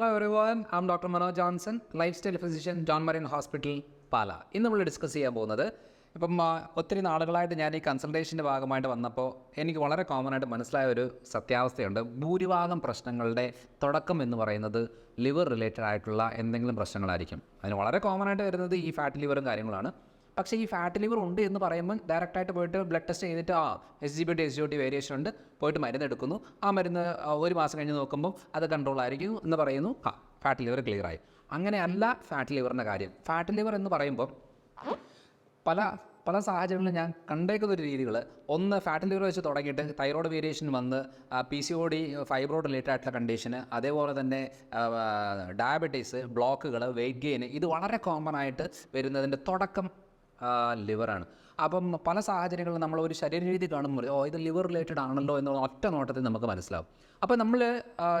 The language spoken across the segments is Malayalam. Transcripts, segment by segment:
Hello I am doctor Manoj Johnson life style physician John Marian hospital Pala ഇന്ന് നമ്മൾ ഡിസ്കസ് ചെയ്യാൻ പോകുന്നത് ഇപ്പം ഒത്തിരി നാളുകളായിട്ട് ഞാൻ ഈ കൺസൾട്ടേഷന്റെ ഭാഗമായിട്ട് വന്നപ്പോൾ എനിക്ക് വളരെ കോമൺ ആയിട്ട് മനസ്സിലായ ഒരു സത്യാവസ്ഥയുണ്ട്. ഭൂരിഭാഗം പ്രശ്നങ്ങളുടെ തുടക്കം എന്ന് പറയുന്നത് ലിവർ റിലേറ്റഡ് ആയിട്ടുള്ള എന്തെങ്കിലും പ്രശ്നങ്ങളായിരിക്കും. അതിന് വളരെ കോമൺ ആയിട്ട് വരുന്നത് ഈ ഫാറ്റ് ലിവറും കാര്യങ്ങളാണ്. പക്ഷേ ഈ ഫാറ്റ് ലിവർ ഉണ്ട് എന്ന് പറയുമ്പോൾ ഡയറക്റ്റായിട്ട് പോയിട്ട് ബ്ലഡ് ടെസ്റ്റ് ചെയ്തിട്ട് ആ S G B T S G T variation ഉണ്ട്. പോയിട്ട് മരുന്ന് എടുക്കുന്നു. ആ മരുന്ന് ഒരു മാസം കഴിഞ്ഞ് നോക്കുമ്പോൾ അത് കൺട്രോൾ ആയിരിക്കും എന്ന് പറയുന്നു. ആ ഫാറ്റ് ലിവർ ക്ലിയർ ആയി. അങ്ങനെയല്ല ഫാറ്റ് ലിവറിന്റെ കാര്യം. ഫാറ്റ് ലിവർ എന്ന് പറയുമ്പോൾ പല പല സാഹചര്യങ്ങളിലും ഞാൻ കണ്ടേക്കുന്ന ഒരു രീതികൾ. ഒന്ന് ഫാറ്റ് ലിവർ വെച്ച് തുടങ്ങിയിട്ട് തൈറോയ്ഡ് വേരിയേഷൻ വന്ന് P C O D fibroid related ആയിട്ടുള്ള കണ്ടീഷന് അതേപോലെ തന്നെ ഡയബറ്റീസ് ബ്ലോക്കുകൾ വെയിറ്റ് ഗെയിൻ ഇത് വളരെ കോമൺ ആയിട്ട് വരുന്നതിന്റെ തുടക്കം ലിവറാണ്. അപ്പം പല സാഹചര്യങ്ങളിലും നമ്മൾ ഒരു ശരീരരീതി കാണുമ്പോൾ ഓ ഇത് ലിവർ റിലേറ്റഡ് ആണല്ലോ എന്നുള്ള ഒറ്റ നോട്ടത്തിൽ നമുക്ക് മനസ്സിലാവും. അപ്പോൾ നമ്മൾ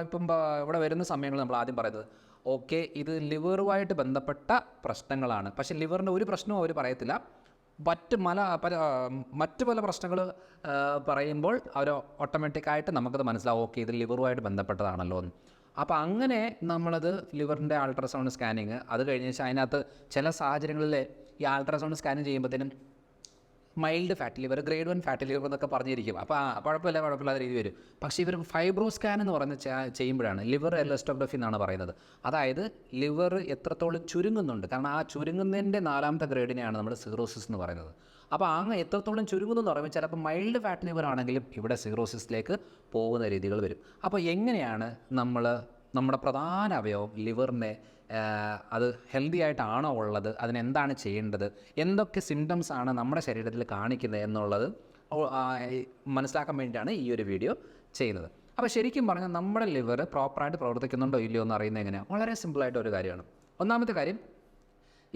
ഇപ്പം ഇവിടെ വരുന്ന സമയങ്ങളിൽ നമ്മൾ ആദ്യം പറയുന്നത് ഓക്കെ ഇത് ലിവറുമായിട്ട് ബന്ധപ്പെട്ട പ്രശ്നങ്ങളാണ്. പക്ഷേ ലിവറിന്റെ ഒരു പ്രശ്നവും അവർ പറയത്തില്ല. മറ്റ് മല മറ്റ് പല പ്രശ്നങ്ങൾ പറയുമ്പോൾ അവർ ഓട്ടോമാറ്റിക്കായിട്ട് നമുക്കത് മനസ്സിലാവും ഓക്കെ ഇത് ലിവറുമായിട്ട് ബന്ധപ്പെട്ടതാണല്ലോ എന്ന്. അപ്പോൾ അങ്ങനെ നമ്മളത് ലിവറിന്റെ അൾട്രാസൗണ്ട് സ്കാനിങ് അത് കഴിഞ്ഞ് ശേഷം അതിനകത്ത് ചില സാഹചര്യങ്ങളിൽ ഈ ultrasound scanning ചെയ്യുമ്പോഴത്തേനും mild fat liver grade one fat liver എന്നൊക്കെ പറഞ്ഞിരിക്കും. അപ്പോൾ ആ കുഴപ്പമില്ല കുഴപ്പമില്ലാത്ത രീതി വരും. പക്ഷേ ഇവർ ഫൈബ്രോ സ്കാൻ എന്ന് പറഞ്ഞ ചെയ്യുമ്പോഴാണ് ലിവർ എലസ്റ്റോഗ്രഫി എന്നാണ് പറയുന്നത്. അതായത് ലിവർ എത്രത്തോളം ചുരുങ്ങുന്നുണ്ട്. കാരണം ആ ചുരുങ്ങുന്നതിന്റെ നാലാമത്തെ ഗ്രേഡിനെയാണ് നമ്മൾ സിറോസിസ് എന്ന് പറയുന്നത്. അപ്പോൾ അങ്ങ് എത്രത്തോളം ചുരുങ്ങുന്നു എന്ന് പറയുമ്പോൾ ചിലപ്പോൾ മൈൽഡ് ഫാറ്റ് ലിവർ ആണെങ്കിലും ഇവിടെ സിറോസിസിലേക്ക് പോകുന്ന രീതികൾ വരും. അപ്പോൾ എങ്ങനെയാണ് നമ്മൾ നമ്മുടെ പ്രധാന അവയവം ലിവറിനെ അത് ഹെൽത്തി ആയിട്ടാണോ ഉള്ളത്? അതിനെന്താണ് ചെയ്യേണ്ടത്? എന്തൊക്കെ സിംറ്റംസ് ആണ് നമ്മുടെ ശരീരത്തിൽ കാണിക്കുന്നത് എന്നുള്ളത് മനസ്സിലാക്കാൻ വേണ്ടിയിട്ടാണ് ഈ ഒരു വീഡിയോ ചെയ്യുന്നത്. അപ്പോൾ ശരിക്കും പറഞ്ഞാൽ നമ്മുടെ ലിവർ പ്രോപ്പറായിട്ട് പ്രവർത്തിക്കുന്നുണ്ടോ ഇല്ലയോ എന്ന് അറിയുന്നത് എങ്ങനെയാണ് വളരെ സിമ്പിളായിട്ട് ഒരു കാര്യമാണ്. ഒന്നാമത്തെ കാര്യം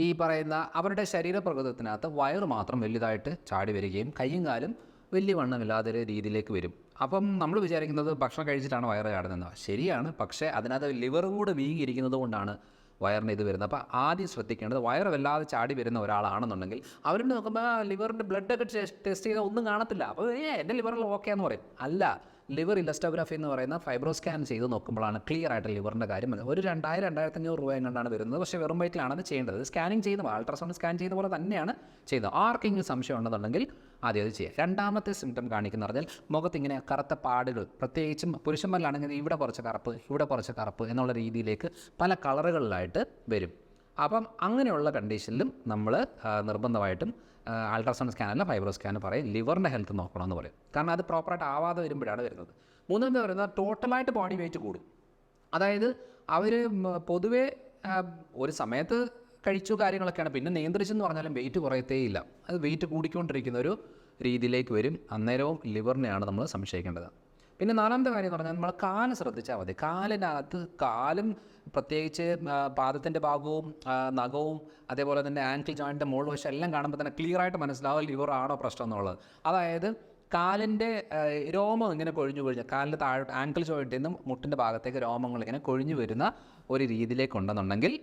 ഈ പറയുന്ന അവരുടെ ശരീരപ്രകൃതത്തിനകത്ത് വയറ് മാത്രം വലുതായിട്ട് ചാടി വരികയും കൈയും കാലും വലിയ വണ്ണമില്ലാത്ത ഒരു രീതിയിലേക്ക് വരും. അപ്പം നമ്മൾ വിചാരിക്കുന്നത് ഭക്ഷണം കഴിച്ചിട്ടാണ് വയറ് ചാടുന്നത് ശരിയാണ്. പക്ഷേ അതിനകത്ത് ലിവർ കൂടെ വീങ്ങിയിരിക്കുന്നത് കൊണ്ടാണ് വയറിന് ഇത് വരുന്നത്. അപ്പോൾ ആദ്യം ശ്രദ്ധിക്കേണ്ടത് വയറ് വല്ലാതെ ചാടി വരുന്ന ഒരാളാണെന്നുണ്ടെങ്കിൽ അവരുടെ നോക്കുമ്പോൾ ലിവറിന്റെ ബ്ലഡ് ഒക്കെ ടെസ്റ്റ് ചെയ്താൽ ഒന്നും കാണത്തില്ല. അപ്പോൾ ഏ എന്റെ ലിവറിൽ ഓക്കെ എന്ന് പറയും. അല്ല ലിവർ ഇലസ്റ്റോഗ്രാഫി എന്ന് പറയുന്ന ഫൈബ്രോ സ്കാൻ ചെയ്ത് നോക്കുമ്പോഴാണ് ക്ലിയർ ആയിട്ട് ലിവറിന്റെ കാര്യം. ഒരു രണ്ടായിരം രണ്ടായിരത്തി അഞ്ഞൂറ് രൂപ എങ്ങാണ്ടാണ് വരുന്നത്. പക്ഷേ വെറും വയറ്റിലാണ് അത് ചെയ്യേണ്ടത് സ്കാനിങ് ചെയ്യുന്ന അൾട്രാസൗണ്ട് സ്കാൻ ചെയ്യുന്ന പോലെ തന്നെയാണ് ചെയ്തത്. ആർക്കെങ്കിലും സംശയം ഉണ്ടെന്നുണ്ടെങ്കിൽ ആദ്യം അത് ചെയ്യുക. രണ്ടാമത്തെ സിംറ്റം കാണിക്കുന്ന പറഞ്ഞാൽ മുഖത്ത് ഇങ്ങനെ കറുത്ത പാടുകൾ പ്രത്യേകിച്ചും പുരുഷന്മാരിലാണെങ്കിൽ ഇവിടെ കുറച്ച് കറുപ്പ് ഇവിടെ കുറച്ച് കറുപ്പ് എന്നുള്ള രീതിയിലേക്ക് പല കളറുകളിലായിട്ട് വരും. അപ്പം അങ്ങനെയുള്ള കണ്ടീഷനിലും നമ്മൾ നിർബന്ധമായിട്ടും അൾട്രാസൗണ്ട് സ്കാൻ അല്ല ഫൈബ്രോ സ്കാൻ പറയും ലിവറിന്റെ ഹെൽത്ത് നോക്കണമെന്ന് പറയും. കാരണം അത് പ്രോപ്പറായിട്ട് ആവാതെ വരുമ്പോഴാണ് വരുന്നത്. മൂന്നാമത് പറയുന്നത് ടോട്ടലായിട്ട് ബോഡി വെയിറ്റ് കൂടും. അതായത് അവർ പൊതുവേ ഒരു സമയത്ത് കഴിച്ചു കാര്യങ്ങളൊക്കെയാണ്. പിന്നെ നിയന്ത്രിച്ചെന്ന് പറഞ്ഞാലും വെയിറ്റ് കുറയത്തേയില്ല അത് വെയിറ്റ് കൂടിക്കൊണ്ടിരിക്കുന്ന ഒരു രീതിയിലേക്ക് വരും. അന്നേരവും ലിവറിനെയാണ് നമ്മൾ സംശയിക്കേണ്ടത്. പിന്നെ നാലാമത്തെ കാര്യം എന്ന് പറഞ്ഞാൽ നമ്മൾ കാൽ ശ്രദ്ധിച്ചാൽ മതി. കാലിനകത്ത് കാലും പ്രത്യേകിച്ച് പാദത്തിന്റെ ഭാഗവും നഖവും അതേപോലെ തന്നെ ആങ്കിൾ ജോയിന്റെ മുകൾ വശം എല്ലാം കാണുമ്പോൾ തന്നെ ക്ലിയർ ആയിട്ട് മനസ്സിലാവും ലിവർ ആണോ പ്രശ്നം എന്നുള്ളത്. അതായത് കാലിന്റെ രോമം ഇങ്ങനെ കൊഴിഞ്ഞു കൊഴിഞ്ഞ് കാലിന്റെ താഴെ ആങ്കിൾ ജോയിന്റിൽ നിന്നും മുട്ടിന്റെ ഭാഗത്തേക്ക് രോമങ്ങൾ ഇങ്ങനെ കൊഴിഞ്ഞു വരുന്ന ഒരു രീതിയിലേക്ക് ഉണ്ടെന്നുണ്ടെങ്കിൽ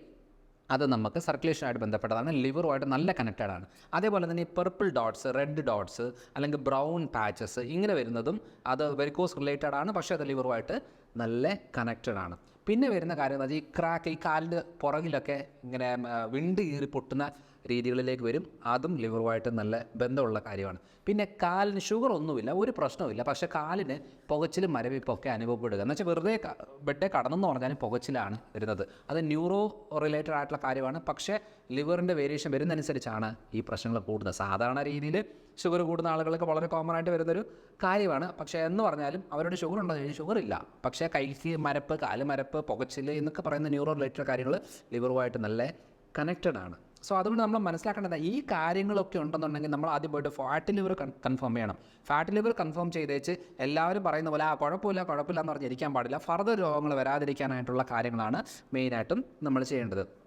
അത് നമുക്ക് സർക്കുലേഷനായിട്ട് ബന്ധപ്പെട്ടതാണ്. ലിവറുമായിട്ട് നല്ല കണക്റ്റഡ് ആണ്. അതേപോലെ തന്നെ ഈ പെർപ്പിൾ ഡോട്ട്സ് റെഡ് ഡോട്ട്സ് അല്ലെങ്കിൽ ബ്രൗൺ പാച്ചസ് ഇങ്ങനെ വരുന്നതും അത് വെരിക്കോസ് റിലേറ്റഡ് ആണ്. പക്ഷേ അത് ലിവറുമായിട്ട് നല്ല കണക്റ്റഡ് ആണ്. പിന്നെ വരുന്ന കാര്യം എന്ന് വെച്ചാൽ ഈ ക്രാക്ക് ഈ കാലിന്റെ പുറകിലൊക്കെ ഇങ്ങനെ വിണ്ട് കീറി പൊട്ടുന്ന രീതികളിലേക്ക് വരും. അതും ലിവറുമായിട്ട് നല്ല ബന്ധമുള്ള കാര്യമാണ്. പിന്നെ കാലിന് ഷുഗർ ഒന്നുമില്ല ഒരു പ്രശ്നവുമില്ല. പക്ഷേ കാലിന് പുകച്ചിലും മരവിപ്പൊക്കെ അനുഭവപ്പെടുക. എന്ന് വെച്ചാൽ വെറുതെ ബെഡേ കടന്നെന്ന് പറഞ്ഞാലും പുകച്ചിലാണ് വരുന്നത്. അത് ന്യൂറോ റിലേറ്റഡ് ആയിട്ടുള്ള കാര്യമാണ്. പക്ഷേ ലിവറിന്റെ വേരിയേഷൻ വരുന്നതനുസരിച്ചാണ് ഈ പ്രശ്നങ്ങൾ കൂടുന്നത്. സാധാരണ രീതിയിൽ ഷുഗർ കൂടുന്ന ആളുകൾക്ക് വളരെ കോമൺ ആയിട്ട് വരുന്നൊരു കാര്യമാണ്. പക്ഷേ എന്ന് പറഞ്ഞാലും അവരുടെ ഷുഗർ ഉണ്ടോ എന്ന് ഷുഗർ ഇല്ല. പക്ഷേ കൈക്ക് മരപ്പ് കാൽ മരപ്പ് പുകച്ചിൽ എന്നൊക്കെ പറയുന്ന ന്യൂറോ റിലേറ്റഡ് കാര്യങ്ങൾ ലിവറുമായിട്ട് നല്ല കണക്റ്റഡ് ആണ്. സോ അതുകൊണ്ട് നമ്മൾ മനസ്സിലാക്കേണ്ടത് ഈ കാര്യങ്ങളൊക്കെ ഉണ്ടെന്നുണ്ടെങ്കിൽ നമ്മൾ ആദ്യം പോയിട്ട് ഫാറ്റ് ലിവർ കൺഫേം ചെയ്യണം. ഫാറ്റ് ലിവർ കൺഫേം ചെയ്തേച്ച് എല്ലാവരും പറയുന്ന പോലെ ആ കുഴപ്പമില്ല കുഴപ്പമില്ല എന്ന് പറഞ്ഞിരിക്കാൻ പാടില്ല. ഫർദർ രോഗങ്ങൾ വരാതിരിക്കാനായിട്ടുള്ള കാര്യങ്ങളാണ് മെയിനായിട്ടും നമ്മൾ ചെയ്യേണ്ടത്.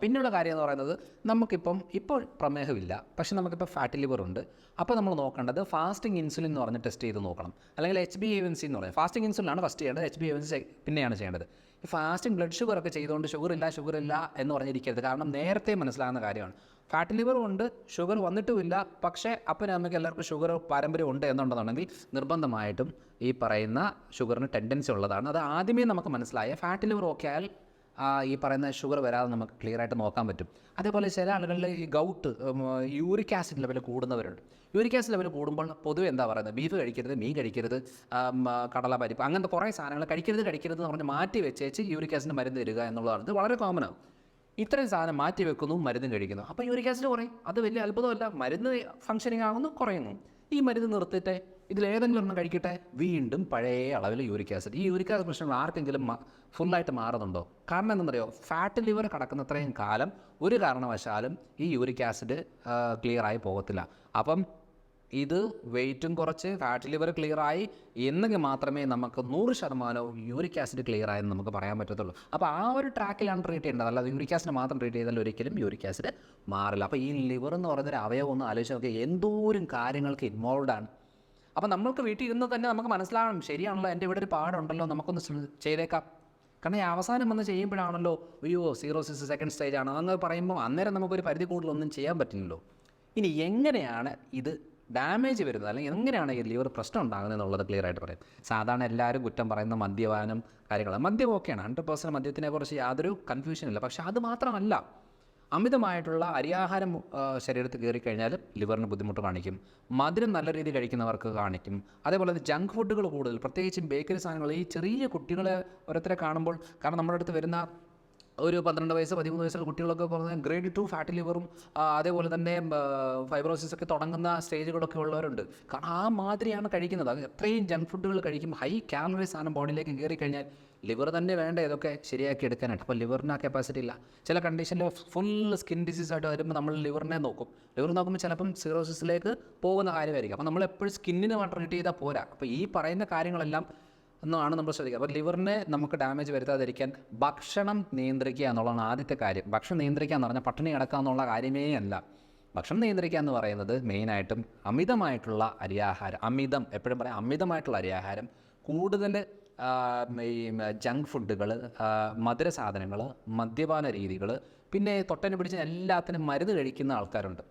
പിന്നെയുള്ള കാര്യം എന്ന് പറയുന്നത് നമുക്കിപ്പം ഇപ്പോൾ പ്രമേഹമില്ല പക്ഷേ നമുക്കിപ്പോൾ ഫാറ്റ് ലിവർ ഉണ്ട്. അപ്പോൾ നമ്മൾ നോക്കേണ്ടത് ഫാസ്റ്റിംഗ് ഇൻസുലിൻ എന്ന് പറഞ്ഞ് ടെസ്റ്റ് ചെയ്ത് നോക്കണം. അല്ലെങ്കിൽ എച്ച് ബി എവൻസി എന്ന് പറയുന്നത് ഫാസ്റ്റിംഗ് ഇൻസുലിനാണ് ഫസ്റ്റ് ചെയ്യേണ്ടത് H B A one C പിന്നെയാണ് ചെയ്യേണ്ടത്. ഫാസ്റ്റിംഗ് ബ്ലഡ് ഷുഗർ ഒക്കെ ചെയ്തുകൊണ്ട് ഷുഗർ ഇല്ല ഷുഗർ ഇല്ല എന്ന് പറഞ്ഞിരിക്കരുത്. കാരണം നേരത്തെ മനസ്സിലാകുന്ന കാര്യമാണ്. ഫാറ്റ് ലിവർ ഉണ്ട് ഷുഗർ വന്നിട്ടുമില്ല പക്ഷേ അപ്പോൾ നമുക്ക് എല്ലാവർക്കും ഷുഗർ പാരമ്പര്യം ഉണ്ട് എന്നുണ്ടെന്നുണ്ടെങ്കിൽ നിർബന്ധമായിട്ടും ഈ പറയുന്ന ഷുഗറിന് ടെൻഡൻസി ഉള്ളതാണ്. അത് ആദ്യമേ നമുക്ക് മനസ്സിലായ ഫാറ്റ് ലിവർ ഓക്കെ ആയാൽ ഈ പറയുന്ന ഷുഗർ വരാതെ നമുക്ക് ക്ലിയർ ആയിട്ട് നോക്കാൻ പറ്റും. അതേപോലെ ചില ആളുകളിൽ ഈ ഗൗട്ട് യൂറിക് ആസിഡ് ലെവൽ കൂടുന്നവരുണ്ട്. യൂറിക് ആസിഡ് ലെവൽ കൂടുമ്പോൾ പൊതുവെ എന്താ പറയുന്നത്? ബീഫ് കഴിക്കരുത് മീൻ കഴിക്കരുത് കടല പരിപ്പ് അങ്ങനത്തെ കുറേ സാധനങ്ങൾ കഴിക്കരുത് കഴിക്കരുത് എന്ന് പറഞ്ഞ് മാറ്റി വെച്ചേച്ച് യൂറിക് ആസിഡ് മരുന്ന് തരിക എന്നുള്ളതാണ്. ഇത് വളരെ കോമൺ ആണ്. ഇത്രയും സാധനം മാറ്റി വെക്കുന്നു മരുന്നും കഴിക്കുന്നു. അപ്പോൾ യൂറിക് ആസിഡ് കുറയും. അത് വലിയ അത്ഭുതമല്ല. മരുന്ന് ഫങ്ഷനിങ് ആകുന്നു കുറയുന്നു. ഈ മരുന്ന് നിർത്തിയിട്ട് ഇതിലേതെങ്കിലും ഒന്ന് കഴിക്കട്ടെ? വീണ്ടും പഴയ അളവിൽ യൂരിക് ആസിഡ്. ഈ യൂരിക് ആസിഡ് പ്രശ്നങ്ങൾ ആർക്കെങ്കിലും ഫുള്ളായിട്ട് മാറുന്നുണ്ടോ? കാരണം എന്തെന്നറിയോ ഫാറ്റ് ലിവർ കടക്കുന്നത്രയും കാലം ഒരു കാരണവശാലും ഈ യൂരിക് ആസിഡ് ക്ലിയർ ആയി പോകത്തില്ല. അപ്പം ഇത് വെയിറ്റും കുറച്ച് ഫാറ്റ് ലിവർ ക്ലിയറായി എന്നെങ്കിൽ മാത്രമേ നമുക്ക് നൂറ് ശതമാനവും യൂരിക് ആസിഡ് ക്ലിയർ ആയെന്ന് നമുക്ക് പറയാൻ പറ്റത്തുള്ളൂ. അപ്പോൾ ആ ഒരു ട്രാക്കിലാണ് ട്രീറ്റ് ചെയ്യേണ്ടത്. അല്ലാതെ യൂരിക് ആസിഡ് മാത്രം ട്രീറ്റ് ചെയ്താൽ ഒരിക്കലും യൂരിക് ആസിഡ് മാറില്ല. അപ്പോൾ ഈ ലിവർ എന്ന് പറയുന്നൊരു അവയവം ഒന്ന് ആലോചിച്ച് നോക്കിയാൽ എന്തോരം കാര്യങ്ങൾക്ക് ഇൻവോൾവ് ആണ്. അപ്പോൾ നമ്മൾക്ക് വീട്ടിൽ ഇരുന്ന് തന്നെ നമുക്ക് മനസ്സിലാവണം ശരിയാണല്ലോ എന്റെ ഇവിടെ ഒരു പാടുണ്ടല്ലോ നമുക്കൊന്ന് ചെയ്തേക്കാം. കാരണം ഈ അവസാനം വന്ന് ചെയ്യുമ്പോഴാണല്ലോ അയ്യോ സീറോ സിക്സ് സെക്കൻഡ് സ്റ്റേജ് ആണ്. അങ്ങ് പറയുമ്പോൾ അന്നേരം നമുക്കൊരു പരിധി കൂടുതലൊന്നും ചെയ്യാൻ പറ്റില്ലല്ലോ. ഇനി എങ്ങനെയാണ് ഇത് ഡാമേജ് വരുന്നത്? അല്ലെങ്കിൽ എങ്ങനെയാണ് ഈ ലിവർ പ്രശ്നം ഉണ്ടാകുന്നത് എന്നുള്ളത് ക്ലിയർ ആയിട്ട് പറയാം. സാധാരണ എല്ലാവരും കുറ്റം പറയുന്ന മദ്യപാനം കാര്യങ്ങൾ മദ്യം ഓക്കെയാണ് ഹൺഡ്രഡ് പേഴ്സന്റ് മദ്യത്തിനെ കുറിച്ച് യാതൊരു കൺഫ്യൂഷൻ ഇല്ല. പക്ഷേ അത് മാത്രമല്ല അമിതമായിട്ടുള്ള അരിയാഹാരം ശരീരത്തിൽ കയറി കഴിഞ്ഞാൽ ലിവറിന് ബുദ്ധിമുട്ട് കാണിക്കും. മധുരം നല്ല രീതിയിൽ കഴിക്കുന്നവർക്ക് കാണിക്കും. അതേപോലെ ജങ്ക് ഫുഡുകൾ കൂടുതൽ. പ്രത്യേകിച്ചും ബേക്കറി സാധനങ്ങൾ ഈ ചെറിയ കുട്ടികളെ ഓരോരുത്തരെ കാണുമ്പോൾ കാരണം നമ്മുടെ അടുത്ത് വരുന്ന ഒരു പന്ത്രണ്ട് വയസ്സ് പതിമൂന്ന് വയസ്സുള്ള കുട്ടികളൊക്കെ പറഞ്ഞാൽ ഗ്രേഡ് ടു ഫാറ്റ് ലിവറും അതേപോലെ തന്നെ ഫൈബ്രോസിസ് ഒക്കെ തുടങ്ങുന്ന സ്റ്റേജുകളൊക്കെ ഉള്ളവരുണ്ട്. കാരണം ആ മാതിരിയാണ് കഴിക്കുന്നത്. എത്രയും ജങ്ക് ഫുഡുകൾ കഴിക്കും. ഹൈ കാലറി സാധനം ബോഡിയിലേക്ക് കയറി കഴിഞ്ഞാൽ ലിവർ തന്നെ വേണ്ട? ഇതൊക്കെ ശരിയാക്കി എടുക്കാനായിട്ട്. അപ്പോൾ ലിവറിന് ആ കപ്പാസിറ്റി ഇല്ല. ചില കണ്ടീഷനിൽ ഫുൾ സ്കിൻ ഡിസീസ് ആയിട്ട് വരുമ്പോൾ നമ്മൾ ലിവറിനെ നോക്കും. ലിവർ നോക്കുമ്പോൾ ചിലപ്പം സിറോസിസിലേക്ക് പോകുന്ന കാര്യമായിരിക്കും. അപ്പോൾ നമ്മൾ എപ്പോഴും സ്കിന്നിന് ട്രീറ്റ് ചെയ്താൽ പോരാ. അപ്പോൾ ഈ പറയുന്ന കാര്യങ്ങളെല്ലാം എന്നാണ് നമ്മൾ ശ്രദ്ധിക്കുക. അപ്പോൾ ലിവറിനെ നമുക്ക് ഡാമേജ് വരുത്താതിരിക്കാൻ ഭക്ഷണം നിയന്ത്രിക്കുക എന്നുള്ളതാണ് ആദ്യത്തെ കാര്യം. ഭക്ഷണം നിയന്ത്രിക്കുക എന്ന് പറഞ്ഞാൽ പട്ടിണി കിടക്കുക എന്നുള്ള കാര്യമേ അല്ല. ഭക്ഷണം നിയന്ത്രിക്കുക എന്ന് പറയുന്നത് മെയിനായിട്ടും അമിതമായിട്ടുള്ള അരിയാഹാരം അമിതം എപ്പോഴും പറയാം അമിതമായിട്ടുള്ള അരിയാഹാരം കൂടുതൽ ഈ ജങ്ക് ഫുഡുകൾ മധുര സാധനങ്ങൾ മദ്യപാന രീതികൾ പിന്നെ തൊട്ടനെ പിടിച്ച് എല്ലാത്തിനും മരുന്ന് കഴിക്കുന്ന ആൾക്കാരുണ്ട്.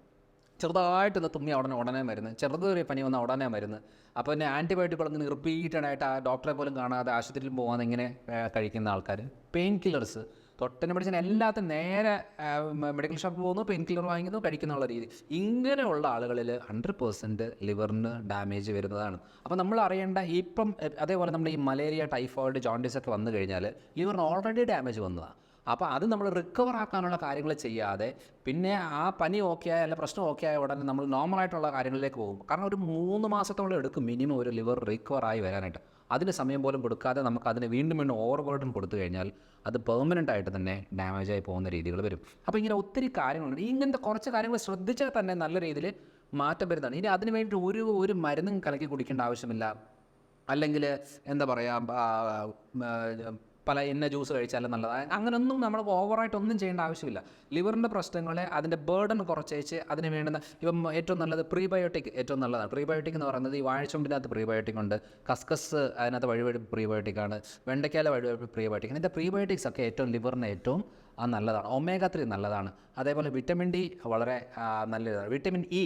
ചെറുതായിട്ടൊന്ന് തുമ്മി ഉടനെ ഉടനെ മരുന്ന് ചെറുതൊരു പനി വന്നാൽ ഉടനെ മരുന്ന്. അപ്പോൾ പിന്നെ ആന്റിബയോട്ടിക് റിപ്പീറ്റഡ് റിപ്പീറ്റഡായിട്ട് ആ ഡോക്ടറെ പോലും കാണാതെ ആശുപത്രിയിൽ പോകാതെ ഇങ്ങനെ കഴിക്കുന്ന ആൾക്കാർ പെയിൻ കില്ലർസ് തൊട്ടനെ പിടിച്ചാൽ എല്ലാത്തിനും നേരെ മെഡിക്കൽ ഷോപ്പ് പോകുന്നു പെയിൻ കില്ലർ വാങ്ങിക്കുന്നു കഴിക്കുന്നുള്ള രീതി. ഇങ്ങനെയുള്ള ആളുകളിൽ ഹൺഡ്രഡ് പേഴ്സന്റ് ലിവറിന് ഡാമേജ് വരുന്നതാണ്. അപ്പോൾ നമ്മൾ അറിയേണ്ട ഇപ്പം അതേപോലെ നമ്മുടെ ഈ മലേറിയ ടൈഫോയിഡ് ജോണ്ടിസ് ഒക്കെ വന്നു കഴിഞ്ഞാൽ ലിവറിന് ഓൾറെഡി ഡാമേജ് വന്നതാണ് അപ്പോൾ അത് നമ്മൾ റിക്കവർ ആക്കാനുള്ള കാര്യങ്ങൾ ചെയ്യാതെ പിന്നെ ആ പനി ഓക്കെ ആയ അല്ല പ്രശ്നം ഓക്കെ ആയ ഉടനെ നമ്മൾ നോർമലായിട്ടുള്ള കാര്യങ്ങളിലേക്ക് പോകും. കാരണം ഒരു മൂന്ന് മാസത്തോളം എടുക്കും മിനിമം ഒരു ലിവർ റിക്കവർ ആയി വരാനായിട്ട്. അതിന് സമയം പോലും കൊടുക്കാതെ നമുക്ക് അതിന് വീണ്ടും വീണ്ടും ഓവർ ബർഡൻ കൊടുത്തു കഴിഞ്ഞാൽ അത് പെർമനന്റ് ആയിട്ട് തന്നെ ഡാമേജ് ആയി പോകുന്ന രീതികൾ വരും. അപ്പോൾ ഇങ്ങനെ ഒത്തിരി കാര്യങ്ങളുണ്ട്. ഇങ്ങനത്തെ കുറച്ച് കാര്യങ്ങൾ ശ്രദ്ധിച്ചാൽ തന്നെ നല്ല രീതിയിൽ മാറ്റം വരുന്നതാണ്. ഇനി അതിന് വേണ്ടി ഒരു ഒരു മരുന്നും കലക്കി കുടിക്കേണ്ട ആവശ്യമില്ല. അല്ലെങ്കിൽ എന്താ പറയുക പല എന്ന ജ്യൂസ് കഴിച്ചാലും നല്ലതാണ് അങ്ങനെയൊന്നും നമ്മൾ ഓവറായിട്ടൊന്നും ചെയ്യേണ്ട ആവശ്യമില്ല. ലിവറിന്റെ പ്രശ്നങ്ങളെ അതിന്റെ ബേർഡൻ കുറച്ചേച്ച് അതിന് വേണ്ടുന്ന ഇപ്പം ഏറ്റവും നല്ലത് പ്രീബയോട്ടിക് ഏറ്റവും നല്ലതാണ്. പ്രീബയോട്ടിക് എന്ന് പറയുന്നത് ഈ വാഴച്ചുണ്ടിനകത്ത് പ്രീബയോട്ടിക് ഉണ്ട്. കസ്കസ് അതിനകത്ത് വഴിവഴി പ്രീബയോട്ടിക് ആണ്. വെണ്ടയ്ക്കാല വഴിവഴി പ്രീബയോട്ടിക് ഇതിന്റെ പ്രീബയോട്ടിക്സ് ഒക്കെ ഏറ്റവും ലിവറിന് ഏറ്റവും ആ നല്ലതാണ്. ഒമേഗ ത്രീ നല്ലതാണ്. അതേപോലെ വിറ്റമിൻ ഡി വളരെ നല്ലതാണ്. വിറ്റമിൻ ഇ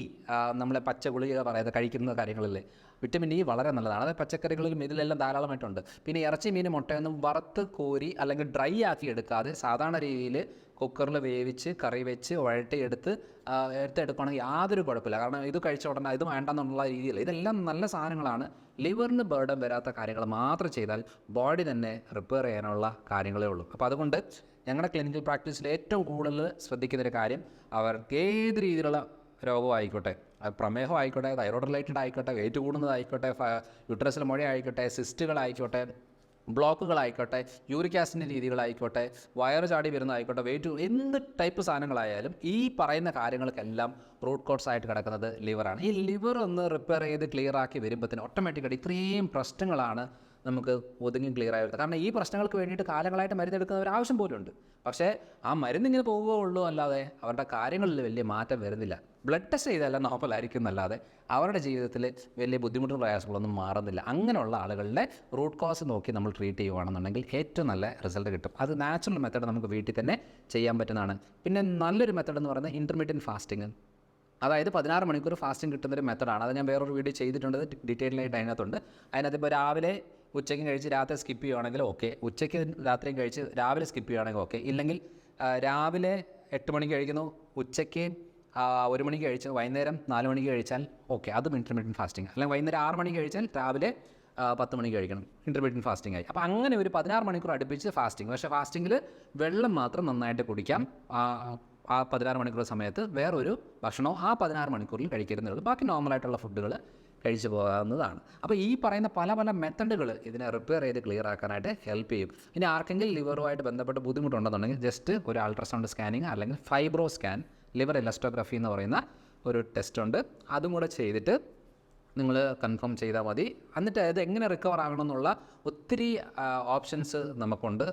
നമ്മളെ പച്ച പറയുന്നത് കഴിക്കുന്ന കാര്യങ്ങളല്ലേ? വിറ്റമിൻ ഇ വളരെ നല്ലതാണ്. അതായത് പച്ചക്കറികളിലും ഇതിലെല്ലാം ധാരാളമായിട്ടുണ്ട്. പിന്നെ ഇറച്ചി മീൻ മുട്ടയൊന്നും വറുത്ത് കോരി അല്ലെങ്കിൽ ഡ്രൈ ആക്കി എടുക്കാതെ സാധാരണ രീതിയിൽ കുക്കറിൽ വേവിച്ച് കറി വെച്ച് വഴട്ടിയെടുത്ത് എടുത്തെടുക്കുകയാണെങ്കിൽ യാതൊരു കുഴപ്പമില്ല. കാരണം ഇത് കഴിച്ച ഉടനെ ഇത് വേണ്ടെന്നുള്ള രീതിയിൽ ഇതെല്ലാം നല്ല സാധനങ്ങളാണ്. ലിവറിന് ബേർഡൻ വരാത്ത കാര്യങ്ങൾ മാത്രം ചെയ്താൽ ബോഡി തന്നെ റിപ്പയർ ചെയ്യാനുള്ള കാര്യങ്ങളേ ഉള്ളൂ. അപ്പോൾ അതുകൊണ്ട് ഞങ്ങളുടെ ക്ലിനിക്കൽ പ്രാക്ടീസിൽ ഏറ്റവും കൂടുതൽ ശ്രദ്ധിക്കുന്നൊരു കാര്യം അവർക്ക് ഏത് രീതിയിലുള്ള രോഗമായിക്കോട്ടെ പ്രമേഹം ആയിക്കോട്ടെ തൈറോയ്ഡ് റിലേറ്റഡ് ആയിക്കോട്ടെ വെയിറ്റ് കൂടുന്നതായിക്കോട്ടെ യുട്രസിൽ മുഴ ആയിക്കോട്ടെ സിസ്റ്റുകളായിക്കോട്ടെ ബ്ലോക്കുകളായിക്കോട്ടെ യൂറിക് ആസിഡിന്റെ രീതികളായിക്കോട്ടെ വയറ് ചാടി വരുന്നതായിക്കോട്ടെ വെയിറ്റ് എന്ത് ടൈപ്പ് സാധനങ്ങളായാലും ഈ പറയുന്ന കാര്യങ്ങൾക്കെല്ലാം റൂട്ട് കോഡ്സ് ആയിട്ട് കിടക്കുന്നത് ലിവറാണ് ഈ ലിവർ ഒന്ന് റിപ്പയർ ചെയ്ത് ക്ലിയർ ആക്കി വരുമ്പോഴത്തേന് ഓട്ടോമാറ്റിക്കായിട്ട് ഇത്രയും പ്രശ്നങ്ങളാണ് നമുക്ക് ഒതുങ്ങി ക്ലിയർ ആയി കാരണം ഈ പ്രശ്നങ്ങൾക്ക് വേണ്ടിയിട്ട് കാലങ്ങളായിട്ട് മരുന്നെടുക്കുന്നവർ ആവശ്യം പോലുണ്ട് പക്ഷേ ആ മരുന്നിങ്ങനെ പോവുകയുള്ളൂ അല്ലാതെ അവരുടെ കാര്യങ്ങളിൽ വലിയ മാറ്റം വരുന്നില്ല. ബ്ലഡ് ടെസ്റ്റ് ചെയ്താലും നോർമലായിരിക്കും എന്നല്ലാതെ അവരുടെ ജീവിതത്തിൽ വലിയ ബുദ്ധിമുട്ടും പ്രയാസങ്ങളൊന്നും മാറുന്നില്ല. അങ്ങനെയുള്ള ആളുകളുടെ റൂട്ട് കോസ് നോക്കി നമ്മൾ ട്രീറ്റ് ചെയ്യുകയാണെന്നുണ്ടെങ്കിൽ ഏറ്റവും നല്ല റിസൾട്ട് കിട്ടും. അത് നാച്ചുറൽ മെത്തേഡ് നമുക്ക് വീട്ടിൽ തന്നെ ചെയ്യാൻ പറ്റുന്നതാണ്. പിന്നെ നല്ലൊരു മെത്തേഡ് എന്ന് പറയുന്നത് ഇന്റർമീഡിയറ്റ് ഫാസ്റ്റിംഗ് അതായത് പതിനാറ് മണിക്കൂർ ഫാസ്റ്റിംഗ് കിട്ടുന്നൊരു മെത്തഡാണ് അത് ഞാൻ വേറൊരു വീഡിയോ ചെയ്തിട്ടുണ്ട്. ഡീറ്റെയിൽ ആയിട്ട് അതിനകത്തുണ്ട്. അതിനകത്ത് ഇപ്പോൾ രാവിലെ ഉച്ചയ്ക്ക് കഴിച്ച് രാത്രി സ്കിപ്പ് ചെയ്യുവാണെങ്കിൽ ഓക്കെ ഉച്ചയ്ക്ക് രാത്രിയും കഴിച്ച് രാവിലെ സ്കിപ്പ് ചെയ്യുവാണെങ്കിൽ ഓക്കെ ഇല്ലെങ്കിൽ രാവിലെ എട്ട് മണിക്ക് കഴിക്കുന്നു ഉച്ചയ്ക്ക് ഒരു മണിക്ക് കഴിച്ച് വൈകുന്നേരം നാല് മണിക്ക് കഴിച്ചാൽ ഓക്കെ അതും ഇന്റർമീഡിയറ്റ് ഫാസ്റ്റിംഗ് അല്ലെങ്കിൽ വൈകുന്നേരം ആറ് മണിക്ക് കഴിച്ചാൽ രാവിലെ പത്ത് മണിക്ക് കഴിക്കണം. ഇന്റർമീഡിയറ്റ് ഫാസ്റ്റിംഗ് ആയി. അപ്പോൾ അങ്ങനെ ഒരു പതിനാറ് മണിക്കൂർ അടുപ്പിച്ച് ഫാസ്റ്റിംഗ് പക്ഷേ ഫാസ്റ്റിങ്ങിൽ വെള്ളം മാത്രം നന്നായിട്ട് കുടിക്കാം. ആ, ആ പതിനാറ് മണിക്കൂർ സമയത്ത് വേറൊരു ഭക്ഷണവും ആ പതിനാറ് മണിക്കൂറിൽ കഴിക്കരുന്നുള്ളൂ ബാക്കി നോർമലായിട്ടുള്ള ഫുഡുകൾ കഴിച്ചു പോകാവുന്നതാണ്. അപ്പോൾ ഈ പറയുന്ന പല പല മെത്തഡുകൾ ഇതിനെ റിപ്പയർ ചെയ്ത് ക്ലിയർ ആക്കാനായിട്ട് ഹെൽപ്പ് ചെയ്യും. ഇനി ആർക്കെങ്കിലും ലിവറുമായിട്ട് ബന്ധപ്പെട്ട് ബുദ്ധിമുട്ടുണ്ടെന്നുണ്ടെങ്കിൽ ജസ്റ്റ് ഒരു അൾട്രാസൗണ്ട് സ്കാനിങ് അല്ലെങ്കിൽ ഫൈബ്രോ സ്കാൻ ലിവർ എലസ്ട്രോഗ്രഫി എന്ന് പറയുന്ന ഒരു ടെസ്റ്റ് ഉണ്ട്. അതും കൂടെ ചെയ്തിട്ട് നിങ്ങൾ കൺഫേം ചെയ്താൽ മതി. എന്നിട്ട് അത് എങ്ങനെ റിക്കവർ ആകണം എന്നുള്ള ഒത്തിരി ഓപ്ഷൻസ് നമുക്കുണ്ട്.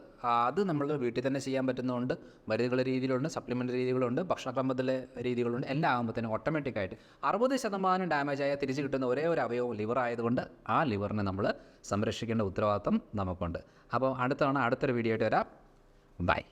അത് നമ്മൾ വീട്ടിൽ തന്നെ ചെയ്യാൻ പറ്റുന്നതുകൊണ്ട് മരുന്നുകളുടെ രീതിയിലുണ്ട് സപ്ലിമെന്റ് രീതികളുണ്ട് ഭക്ഷണക്രമത്തിലെ രീതികളുണ്ട് എല്ലാം ആകുമ്പോഴത്തേനും ഓട്ടോമാറ്റിക്കായിട്ട് അറുപത് ശതമാനം ഡാമേജ് ആയാൽ തിരിച്ച് കിട്ടുന്ന ഒരേ ഒരു അവയവം ലിവർ ആയതുകൊണ്ട് ആ ലിവറിനെ നമ്മൾ സംരക്ഷിക്കേണ്ട ഉത്തരവാദിത്വം നമുക്കുണ്ട്. അപ്പോൾ അടുത്താണ് അടുത്തൊരു വീഡിയോ ആയിട്ട് വരാം. ബൈ